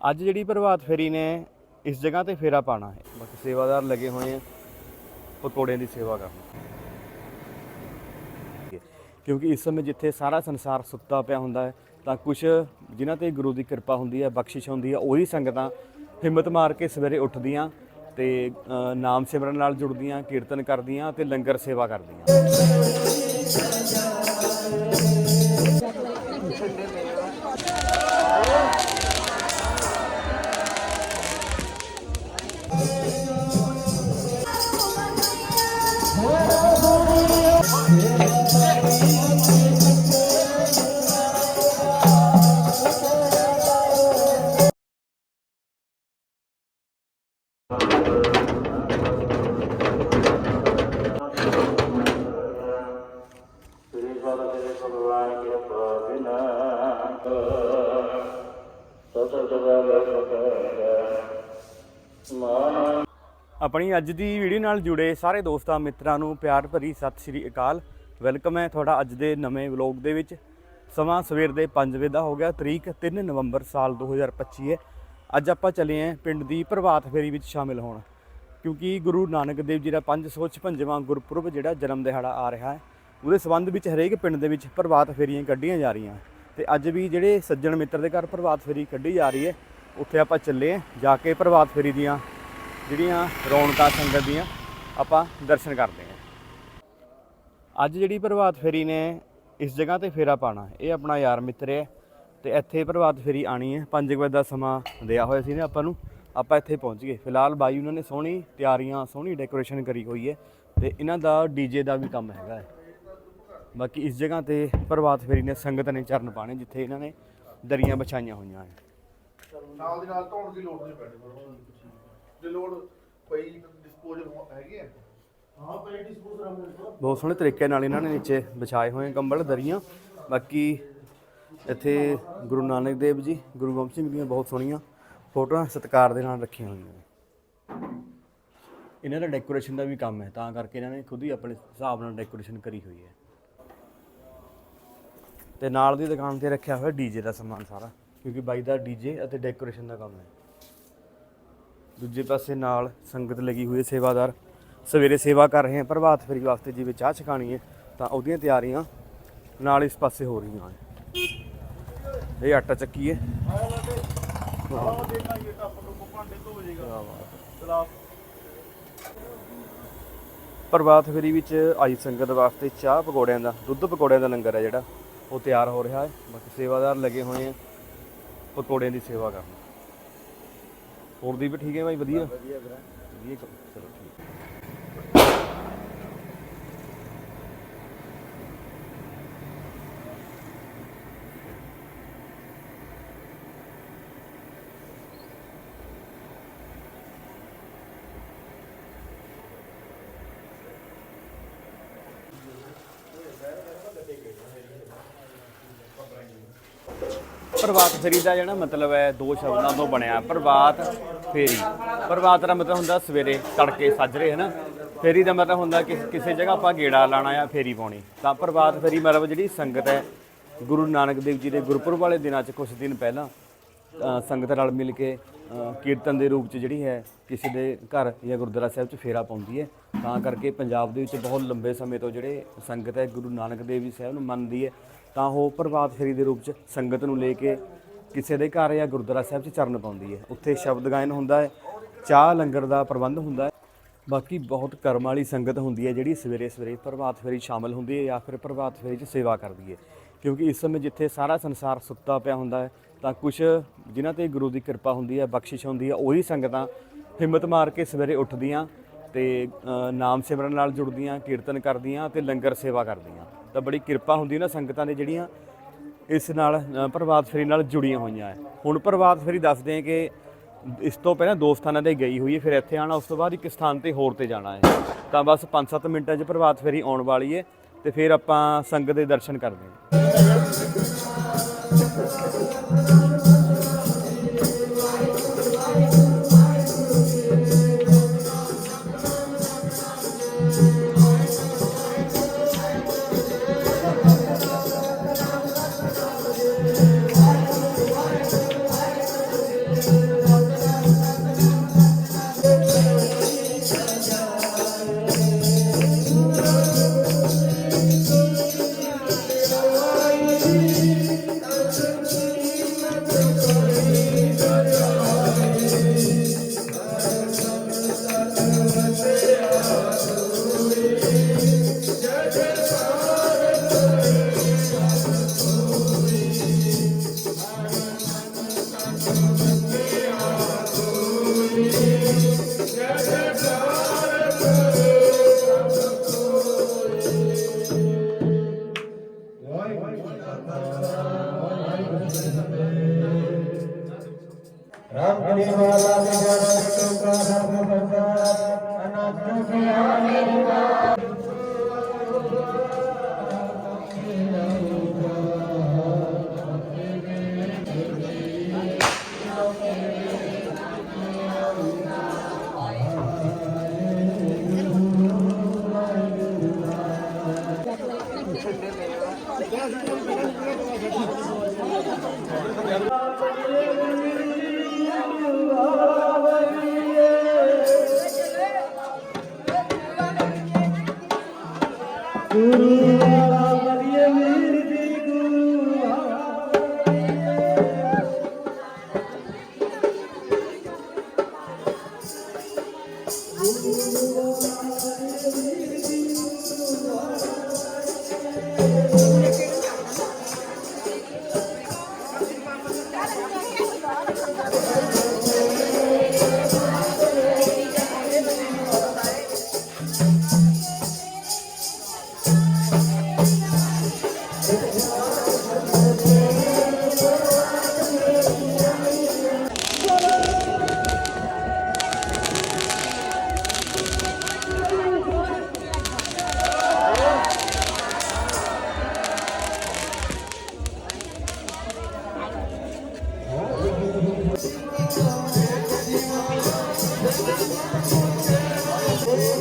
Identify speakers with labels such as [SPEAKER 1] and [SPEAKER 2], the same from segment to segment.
[SPEAKER 1] ਅੱਜ ਜਿਹੜੀ ਪ੍ਰਭਾਤ ਫੇਰੀ ਨੇ, ਇਸ ਜਗ੍ਹਾ ਤੇ ਫੇਰਾ ਪਾਣਾ ਹੈ। ਬਾਕੀ ਸੇਵਾਦਾਰ ਲੱਗੇ ਹੋਏ ਆ ਪਕੌੜਿਆਂ ਦੀ ਸੇਵਾ ਕਰਨ। ਕਿਉਂਕਿ ਇਸ ਸਮੇਂ ਜਿੱਥੇ ਸਾਰਾ ਸੰਸਾਰ ਸੁੱਤਾ ਪਿਆ ਹੁੰਦਾ ਹੈ, ਤਾਂ ਕੁਝ ਜਿਨ੍ਹਾਂ ਤੇ ਗੁਰੂ ਦੀ ਕਿਰਪਾ ਹੁੰਦੀ ਹੈ, ਬਖਸ਼ਿਸ਼ ਹੁੰਦੀ ਹੈ, ਉਹੀ ਸੰਗਤਾਂ ਹਿੰਮਤ ਮਾਰ ਕੇ ਸਵੇਰੇ ਉੱਠਦੀਆਂ ਤੇ ਨਾਮ ਸਿਮਰਨ ਨਾਲ ਜੁੜਦੀਆਂ, ਕੀਰਤਨ ਕਰਦੀਆਂ ਤੇ ਲੰਗਰ ਸੇਵਾ ਕਰਦੀਆਂ। ਆਪਣੀ ਅੱਜ ਦੀ ਵੀਡੀਓ ਨਾਲ ਜੁੜੇ ਸਾਰੇ ਦੋਸਤਾਂ, ਮਿੱਤਰਾਂ ਨੂੰ ਪਿਆਰ ਭਰੀ ਸਤਿ ਸ੍ਰੀ ਅਕਾਲ। ਵੈਲਕਮ ਹੈ ਤੁਹਾਡਾ ਅੱਜ ਦੇ ਨਵੇਂ ਵਲੌਗ ਦੇ ਵਿੱਚ। ਸਮਾਂ ਸਵੇਰ ਦੇ 5 ਵਜੇ ਦਾ ਹੋ ਗਿਆ, ਤਰੀਕ 3 ਨਵੰਬਰ ਸਾਲ 2025 ਹੈ। ਅੱਜ ਆਪਾਂ ਚੱਲੇ ਆਂ ਪਿੰਡ ਦੀ ਪ੍ਰਭਾਤ ਫੇਰੀ ਵਿੱਚ ਸ਼ਾਮਿਲ ਹੋਣ। ਕਿਉਂਕਿ ਗੁਰੂ ਨਾਨਕ ਦੇਵ ਜੀ ਦਾ 556ਵਾਂ ਗੁਰਪੁਰਬ ਜਿਹੜਾ ਜਨਮ ਦਿਹਾੜਾ ਆ ਰਿਹਾ ਹੈ, ਉਹਦੇ ਸੰਬੰਧ ਵਿੱਚ ਹਰੇਕ ਪਿੰਡ ਦੇ ਵਿੱਚ ਪ੍ਰਭਾਤ ਫੇਰੀਆਂ ਕੱਢੀਆਂ ਜਾ ਰਹੀਆਂ। ਤੇ ਅੱਜ ਵੀ ਜਿਹੜੇ ਸੱਜਣ ਮਿੱਤਰ ਦੇ ਘਰ ਪ੍ਰਭਾਤ ਫੇਰੀ ਕੱਢੀ ਜਾ ਰਹੀ ਹੈ, ਉੱਥੇ ਆਪਾਂ ਚੱਲੇ ਆਂ ਜਾ ਕੇ ਪ੍ਰਭਾਤ ਫੇਰੀ ਦੀਆਂ ਜਿਹੜੀਆਂ ਰੌਣਕਾਂ ਸੰਗਤ ਦੀਆਂ, ਆਪਾਂ ਦਰਸ਼ਨ ਕਰਦੇ ਹਾਂ। ਅੱਜ ਜਿਹੜੀ ਪ੍ਰਭਾਤ ਫੇਰੀ ਨੇ ਇਸ ਜਗ੍ਹਾ ਤੇ ਫੇਰਾ ਪਾਣਾ ਇਹ ਆਪਣਾ ਯਾਰ ਮਿੱਤਰ ਹੈ ਤੇ ਇੱਥੇ ਪ੍ਰਭਾਤ ਫੇਰੀ ਆਣੀ ਹੈ। 5 ਵਜੇ ਦਾ ਸਮਾਂ ਦਿਆ ਹੋਇਆ ਸੀ ਨੇ ਆਪਾਂ ਨੂੰ, ਆਪਾਂ ਇੱਥੇ ਪਹੁੰਚ ਗਏ। ਫਿਲਹਾਲ ਬਾਈ ਉਹਨਾਂ ਨੇ ਸੋਹਣੀ ਤਿਆਰੀਆਂ, ਸੋਹਣੀ ਡੈਕੋਰੇਸ਼ਨ ਕਰੀ ਹੋਈ ਹੈ ਤੇ ਇਹਨਾਂ ਦਾ ਡੀਜੇ ਦਾ ਵੀ ਕੰਮ ਹੈਗਾ ਹੈ। ਬਾਕੀ ਇਸ ਜਗ੍ਹਾ ਤੇ ਪ੍ਰਭਾਤ ਫੇਰੀ ਨੇ ਸੰਗਤ ਨੇ ਚਰਨ ਪਾਣੇ ਜਿੱਥੇ ਇਹਨਾਂ ਨੇ ਦਰੀਆਂ ਵਿਛਾਈਆਂ ਹੋਈਆਂ ਹੈ।
[SPEAKER 2] ਨਾਲ ਦੀ ਨਾਲ ਧੋਣ ਦੀ ਲੋੜ ਨਹੀਂ ਪੈਣੀ। ਜੇ ਲੋੜ ਪਈ ਡਿਸਪੋਜ਼ਲ ਹੈਗੀ ਹੈ ਹਾਂ ਪਈ ਡਿਸਪੋਜ਼ਲ
[SPEAKER 1] ਬਹੁਤ ਸੋਹਣੇ ਤਰੀਕੇ ਨਾਲ ਇਹਨਾਂ ਨੇ ਨੀਚੇ ਵਿਛਾਏ ਹੋਏ ਕੰਬਲ ਦਰੀਆਂ। ਬਾਕੀ ਇੱਥੇ ਗੁਰੂ ਨਾਨਕ ਦੇਵ ਜੀ ਗੁਰੂ ਗੋਬਿੰਦ ਸਿੰਘ ਦੀਆਂ ਬਹੁਤ ਸੋਹਣੀਆਂ ਫੋਟੋਆਂ ਸਤਿਕਾਰ ਦੇ ਨਾਲ ਰੱਖੀਆਂ ਹੋਈਆਂ ਨੇ। ਇਹਨਾਂ ਦਾ ਡੈਕੋਰੇਸ਼ਨ ਦਾ ਵੀ ਕੰਮ ਹੈ ਤਾਂ ਕਰਕੇ ਇਹਨਾਂ ਨੇ ਖੁਦ ਹੀ ਆਪਣੇ ਹਿਸਾਬ ਨਾਲ ਡੈਕੋਰੇਸ਼ਨ ਕਰੀ ਹੋਈ ਹੈ। ਤੇ ਨਾਲ ਦੀ ਦੁਕਾਨ ਤੇ ਰੱਖਿਆ ਹੋਇਆ ਡੀਜੇ ਦਾ ਸਮਾਨ ਸਾਰਾ ਕਿਉਂਕਿ ਬਾਈ ਦਾ ਡੀਜੇ ਅਤੇ ਡੈਕੋਰੇਸ਼ਨ ਦਾ ਕੰਮ ਹੈ। ਦੂਜੇ ਪਾਸੇ ਨਾਲ ਸੰਗਤ ਲੱਗੀ ਹੋਈ ਹੈ ਸੇਵਾਦਾਰ। ਸਵੇਰੇ ਸੇਵਾ ਕਰ ਰਹੇ ਹਨ ਪ੍ਰਭਾਤ ਫੇਰੀ ਵਾਸਤੇ ਜਿਵੇਂ ਚਾਹ ਛਕਾਣੀ ਹੈ, ਤਾਂ ਉਹਦੀਆਂ ਤਿਆਰੀਆਂ ਨਾਲ ਇਸ ਪਾਸੇ ਹੋ ਰਹੀਆਂ ਹੈ ਇਹ ਆਟਾ ਚੱਕੀ ਹੈ। ਪ੍ਰਭਾਤ ਫੇਰੀ ਵਿੱਚ ਆਈ ਸੰਗਤ ਵਾਸਤੇ ਚਾਹ ਪਕੌੜਿਆਂ ਦਾ, ਦੁੱਧ ਪਕੌੜਿਆਂ ਦਾ ਲੰਗਰ ਹੈ ਜਿਹੜਾ, ਉਹ ਤਿਆਰ ਹੋ ਰਿਹਾ ਹੈ। ਬਾਕੀ ਸੇਵਾਦਾਰ ਲੱਗੇ ਹੋਏ ਆ ਪਕੌੜਿਆਂ ਦੀ ਸੇਵਾ ਕਰਨ। ਹੋਰ ਦੀ ਵੀ ਠੀਕ ਹੈ ਭਾਈ ਵਧੀਆ? ਵਧੀਆ ਵਧੀਆ ਕੰਮ, ਚਲੋ ਠੀਕ ਪ੍ਰਭਾਤ ਫੇਰੀ ਦਾ ਜਿਹੜਾ ਮਤਲਬ ਹੈ, ਦੋ ਸ਼ਬਦਾਂ ਤੋਂ ਬਣਿਆ ਪ੍ਰਭਾਤ ਫੇਰੀ। ਪ੍ਰਭਾਤ ਦਾ ਮਤਲਬ ਹੁੰਦਾ ਸਵੇਰੇ ਤੜਕੇ ਸੱਜਰੇ ਹੈ ਨਾ ਫੇਰੀ ਦਾ ਮਤਲਬ ਹੁੰਦਾ ਕਿ ਕਿਸੇ ਜਗ੍ਹਾ ਆਪਾਂ ਗੇੜਾ ਲਾਣਾ ਆ ਫੇਰੀ ਪਾਉਣੀ। ਤਾਂ ਪ੍ਰਭਾਤ ਫੇਰੀ ਮਤਲਬ ਜਿਹੜੀ ਸੰਗਤ ਹੈ, ਗੁਰੂ ਨਾਨਕ ਦੇਵ ਜੀ ਦੇ ਗੁਰਪੁਰਬ ਵਾਲੇ ਦਿਨਾਂ 'ਚ ਕੁਝ ਦਿਨ ਪਹਿਲਾਂ ਸੰਗਤ ਨਾਲ ਮਿਲ ਕੇ ਕੀਰਤਨ ਦੇ ਰੂਪ 'ਚ ਜਿਹੜੀ ਹੈ ਕਿਸੇ ਦੇ ਘਰ ਜਾਂ ਗੁਰਦੁਆਰਾ ਸਾਹਿਬ 'ਚ ਫੇਰਾ ਪਾਉਂਦੀ ਹੈ। ਤਾਂ ਕਰਕੇ ਪੰਜਾਬ ਦੇ ਵਿੱਚ ਬਹੁਤ ਲੰਬੇ ਸਮੇਂ ਤੋਂ ਜਿਹੜੇ ਸੰਗਤ ਹੈ, ਗੁਰੂ ਨਾਨਕ ਦੇਵ ਜੀ ਸਾਹਿਬ ਨੂੰ ਮੰਨਦੀ ਹੈ। ਤਾਂ ਉਹ ਪ੍ਰਭਾਤ ਫੇਰੀ ਦੇ ਰੂਪ 'ਚ ਸੰਗਤ ਨੂੰ ਲੈ ਕੇ ਕਿਸੇ ਦੇ ਘਰ ਜਾਂ ਗੁਰਦੁਆਰਾ ਸਾਹਿਬ 'ਚ ਚਰਨ ਪਾਉਂਦੀ ਹੈ। ਉੱਥੇ ਸ਼ਬਦ ਗਾਇਨ ਹੁੰਦਾ ਹੈ, ਚਾਹ ਲੰਗਰ ਦਾ ਪ੍ਰਬੰਧ ਹੁੰਦਾ ਹੈ। ਬਾਕੀ ਬਹੁਤ ਕਰਮ ਵਾਲੀ ਸੰਗਤ ਹੁੰਦੀ ਹੈ ਜਿਹੜੀ ਸਵੇਰੇ ਸਵੇਰੇ ਪ੍ਰਭਾਤ ਫੇਰੀ ਸ਼ਾਮਲ ਹੁੰਦੀ ਹੈ ਜਾਂ ਫਿਰ ਪ੍ਰਭਾਤ ਫੇਰੀ 'ਚ ਸੇਵਾ ਕਰਦੀ ਹੈ। ਕਿਉਂਕਿ ਇਸ ਸਮੇਂ ਜਿੱਥੇ ਸਾਰਾ ਸੰਸਾਰ ਸੁੱਤਾ ਪਿਆ ਹੁੰਦਾ ਹੈ ਤਾਂ ਕੁਝ ਜਿਨ੍ਹਾਂ ਤੇ ਗੁਰੂ ਦੀ ਕਿਰਪਾ ਹੁੰਦੀ ਹੈ, ਬਖਸ਼ਿਸ਼ ਹੁੰਦੀ ਹੈ, ਉਹੀ ਸੰਗਤਾਂ ਹਿੰਮਤ ਮਾਰ ਕੇ ਸਵੇਰੇ ਉੱਠਦੀਆਂ ਤੇ ਨਾਮ ਸਿਮਰਨ ਨਾਲ ਜੁੜਦੀਆਂ, ਕੀਰਤਨ ਕਰਦੀਆਂ ਤੇ ਲੰਗਰ ਸੇਵਾ ਕਰਦੀਆਂ। ਤਾਂ ਬੜੀ ਕਿਰਪਾ ਹੁੰਦੀ ਹੈ ਨਾ ਸੰਗਤਾਂ ਦੇ ਜਿਹੜੀਆਂ ਇਸ ਨਾਲ ਪ੍ਰਭਾਤ ਫੇਰੀ ਨਾਲ ਜੁੜੀਆਂ ਹੋਈਆਂ ਹੈ। ਹੁਣ ਪ੍ਰਭਾਤ ਫੇਰੀ ਦੱਸਦੇ ਹਾਂ ਕਿ ਇਸ ਤੋਂ ਪਹਿਲਾਂ ਦੋ ਸਥਾਨਾਂ ਤੇ ਗਈ ਹੋਈ ਹੈ, ਫਿਰ ਇੱਥੇ ਆਣਾ ਉਸ ਤੋਂ ਬਾਅਦ ਇੱਕ ਸਥਾਨ ਤੇ ਹੋਰ ਤੇ ਜਾਣਾ ਹੈ। ਤਾਂ ਬਸ 5-7 ਮਿੰਟਾਂ 'ਚ ਪ੍ਰਭਾਤ ਫੇਰੀ ਆਉਣ ਵਾਲੀ ਹੈ ਤੇ ਫਿਰ ਆਪਾਂ ਸੰਗਤ ਦੇ ਦਰਸ਼ਨ ਕਰਦੇ ਹਾਂ। राम গুরু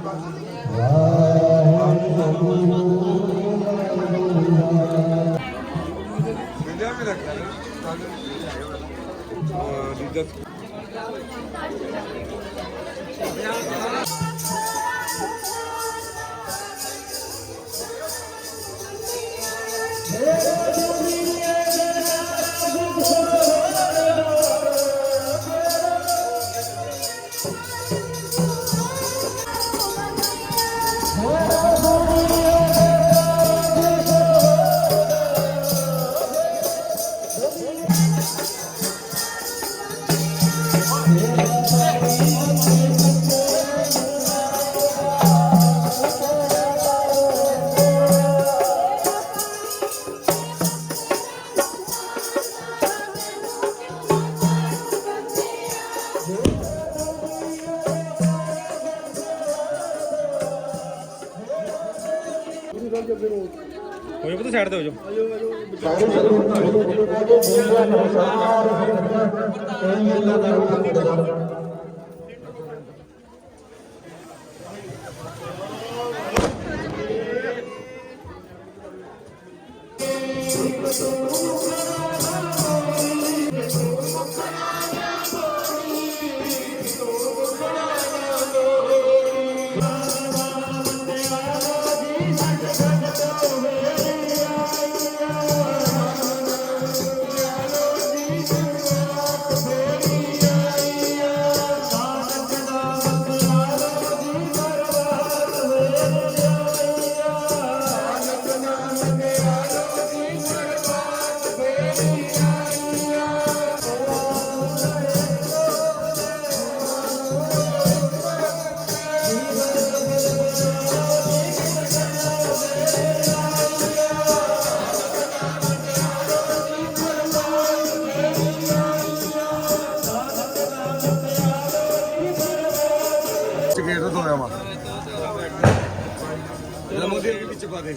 [SPEAKER 1] বাঁচতে
[SPEAKER 3] ਕੋਈ ਪਤਾ ਸਾਈਡ ਤੇ ਹੋ ਜਾਓ।
[SPEAKER 4] ਗੇਟ
[SPEAKER 5] ਆ ਗਏ